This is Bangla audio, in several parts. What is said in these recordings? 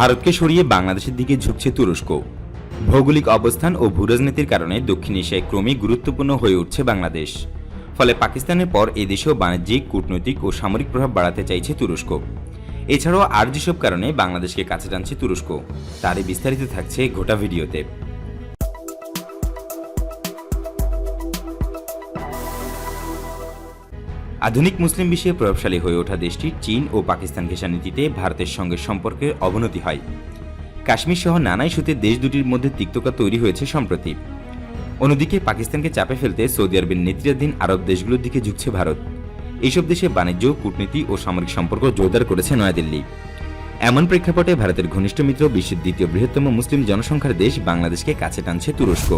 ভারতকে সরিয়ে বাংলাদেশের দিকে ঝুঁকছে তুরস্ক। ভৌগোলিক অবস্থান ও ভূরাজনীতির কারণে দক্ষিণ এশিয়ায় ক্রমেই গুরুত্বপূর্ণ হয়ে উঠছে বাংলাদেশ। ফলে পাকিস্তানের পর এদেশেও বাণিজ্যিক, কূটনৈতিক ও সামরিক প্রভাব বাড়াতে চাইছে তুরস্ক। এছাড়াও আর যেসব কারণে বাংলাদেশকে কাছে টানছে তুরস্ক, তারই বিস্তারিত থাকছে গোটা ভিডিওতে। আধুনিক মুসলিম বিশ্বে প্রভাবশালী হয়ে ওঠা দেশটি চীন ও পাকিস্তান ঘেঁষা নীতিতে ভারতের সঙ্গে সম্পর্কে অবনতি হয়। কাশ্মীর সহ নানা ইস্যুতে দেশ দুটির মধ্যে তিক্ততা তৈরি হয়েছে সম্প্রতি। অন্যদিকে পাকিস্তানকে চাপে ফেলতে সৌদি আরবের নেতৃত্বাধীন আরব দেশগুলোর দিকে ঝুঁকছে ভারত। এইসব দেশে বাণিজ্য, কূটনীতি ও সামরিক সম্পর্ক জোরদার করেছে নয়াদিল্লি। এমন প্রেক্ষাপটে ভারতের ঘনিষ্ঠ মিত্র বিশ্বের দ্বিতীয় বৃহত্তম মুসলিম জনসংখ্যার দেশ বাংলাদেশকে কাছে টানছে তুরস্ক।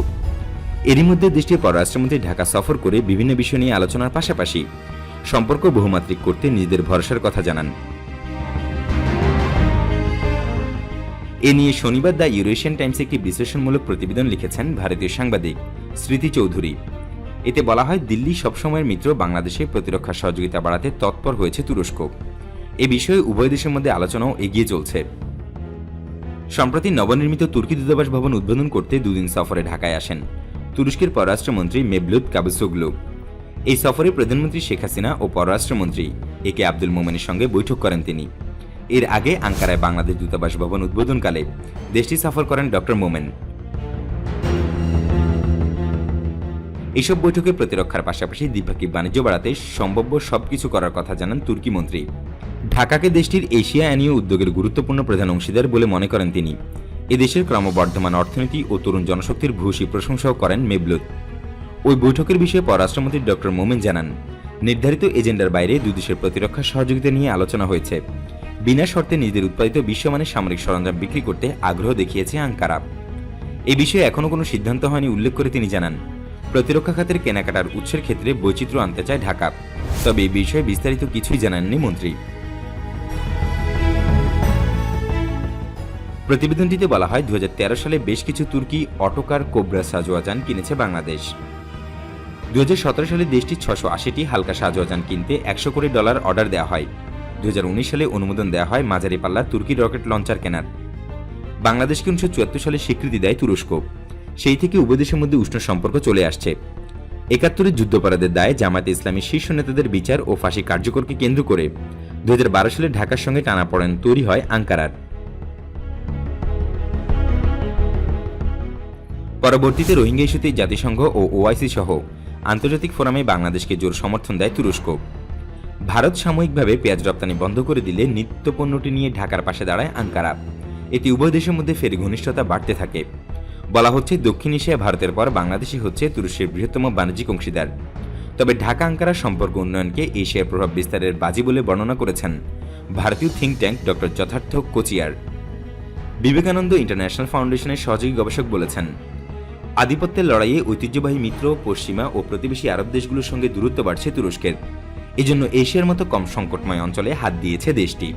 এরই মধ্যে দেশটির পররাষ্ট্রমন্ত্রী ঢাকা সফর করে বিভিন্ন বিষয় নিয়ে আলোচনার পাশাপাশি সম্পর্ক বহুমাত্রিক করতে নিজেদের ভরসার কথা জানান। এ নিয়ে শনিবার দ্য ইউরেশিয়ান টাইমস একটি বিশ্লেষণমূলক প্রতিবেদন লিখেছেন ভারতীয় সাংবাদিক স্মৃতি চৌধুরী। এতে বলা হয়, দিল্লি সবসময়ের মিত্র, বাংলাদেশে প্রতিরক্ষা সহযোগিতা বাড়াতে তৎপর হয়েছে তুরস্ক। এ বিষয়ে উভয় দেশের মধ্যে আলোচনাও এগিয়ে চলছে। সম্প্রতি নবনির্মিত তুর্কি দূতাবাস ভবন উদ্বোধন করতে দুদিন সফরে ঢাকায় আসেন। তুরস্কের পররাষ্ট্রমন্ত্রী মেবলুদ কাবুসোগলু এই সফরে প্রধানমন্ত্রী শেখ হাসিনা ও পররাষ্ট্রমন্ত্রী এ কে আব্দুল মোমেনের সঙ্গে বৈঠক করেন তিনি। এর আগে আঙ্কারায় বাংলাদেশ দূতাবাস ভবন উদ্বোধনকালে দেশটি সফর করেন ডক্টর মোমেন। এইসব বৈঠকে প্রতিরক্ষার পাশাপাশি দ্বিপাক্ষিক বাণিজ্য বাড়াতে সম্ভাব্য সবকিছু করার কথা জানান তুর্কি মন্ত্রী। ঢাকাকে দেশটির এশিয়া আনীয় উদ্যোগের গুরুত্বপূর্ণ প্রধান অংশীদার বলে মনে করেন তিনি। এদেশের ক্রমবর্ধমান অর্থনীতি ও তরুণ জনশক্তির ভূয়সী প্রশংসাও করেন মেবলুত। ওই বৈঠকের বিষয়ে পররাষ্ট্রমন্ত্রী ডক্টর মোমেন জানান, নির্ধারিত এজেন্ডার বাইরে দুই দেশের প্রতিরক্ষা সহযোগিতা নিয়ে আলোচনা হয়েছে। বিনা শর্তে নিজেদের উৎপাদিত বিশ্বমানের সামরিক সরঞ্জাম বিক্রি করতে আগ্রহ দেখিয়েছে আঙ্কারা। এ বিষয়ে এখনও কোনো সিদ্ধান্ত হয়নি উল্লেখ করে তিনি জানান। প্রতিরক্ষা খাতের কেনাকাটার উৎসের ক্ষেত্রে বৈচিত্র্য আনতে চায় ঢাকা। তবে এই বিষয়ে বিস্তারিত কিছুই জানাননি মন্ত্রী। প্রতিবেদনটিতে বলা হয় দু হাজার তেরো সালে বেশ কিছু তুর্কি অটোকার কোবরা সাজোয়াজান কিনেছে বাংলাদেশ। দু হাজার সতেরো সালে দেশটি ছশো আশিটি হালকা সাজোয়াজান কিনতে একশো কোটি ডলার অর্ডার দেওয়া হয়। দুহাজার উনিশ সালে অনুমোদন দেওয়া হয় মাঝারি পাল্লা তুর্কি রকেট লঞ্চার কেনার। বাংলাদেশকে উনিশশো চুয়াত্তর সালে স্বীকৃতি দেয় তুরস্ক। সেই থেকে উভয় মধ্যে উষ্ণ সম্পর্ক চলে আসছে। একাত্তরের যুদ্ধাপরাধের দায়ে জামায়াতে ইসলামী শীর্ষ নেতাদের বিচার ও ফাঁসি কার্যকরকে কেন্দ্র করে। দুই হাজার বারো সালে ঢাকার সঙ্গে টানাপড়েন তৈরি হয় আঙ্কারার। পরবর্তীতে রোহিঙ্গা ইস্যুতে জাতিসংঘ ও ওআইসি সহ আন্তর্জাতিক ফোরামে বাংলাদেশকে জোর সমর্থন দেয় তুরস্ক। ভারত সাময়িকভাবে পেঁয়াজ রপ্তানি বন্ধ করে দিলে নিত্য পণ্যটি নিয়ে ঢাকার পাশে দাঁড়ায় আঙ্কারা। এতে উভয় দেশের মধ্যে ফের ঘনিষ্ঠতা বাড়তে থাকে। বলা হচ্ছে, দক্ষিণ এশিয়া ভারতের পর বাংলাদেশই হচ্ছে তুরস্কের বৃহত্তম বাণিজ্যিক অংশীদার। তবে ঢাকা আঙ্কারা সম্পর্ক উন্নয়নকে এশিয়ার প্রভাব বিস্তারের বাজি বলে বর্ণনা করেছেন ভারতীয় থিঙ্ক ট্যাঙ্ক ডক্টর যথার্থ কোচিয়ার। বিবেকানন্দ ইন্টারন্যাশনাল ফাউন্ডেশনের সহযোগী গবেষক বলেছেন আধিপত্যের লড়াইয়ে ঐতিহ্যবাহী মিত্র, পশ্চিমা ও প্রতিবেশী আরব দেশগুলোর সঙ্গে দূরত্ব বাড়ছে তুরস্কের। এজন্য এশিয়ার মতো কম সংকটময় অঞ্চলে হাত দিয়েছে দেশটি।